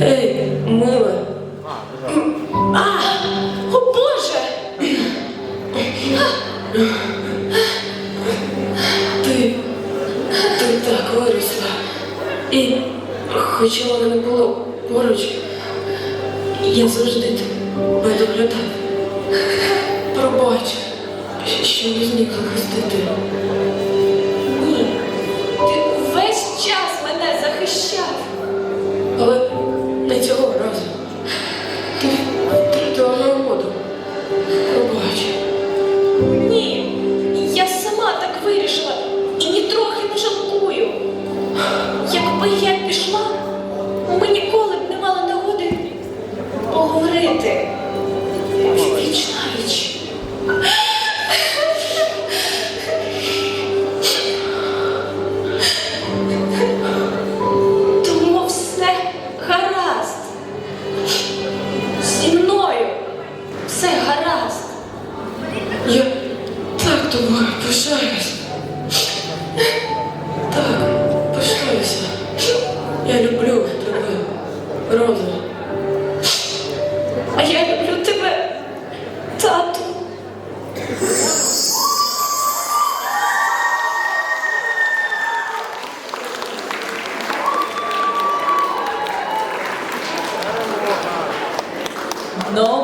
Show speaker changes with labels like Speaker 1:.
Speaker 1: Ей, миле. А, о Боже! Ти, ти так виросла. І хоча вона не було поруч, я завжди тебе доглядав. Пробач, що не зміг захистити.
Speaker 2: Ні. Я сама так вирішила і нітрохи не жалкую. Якби я пішла, ми ніколи б не мали нагоди поговорити. тобою пишаюсь. Так, пишаюся. Я люблю тебе, Роза. А
Speaker 1: я люблю тебе, тату. No.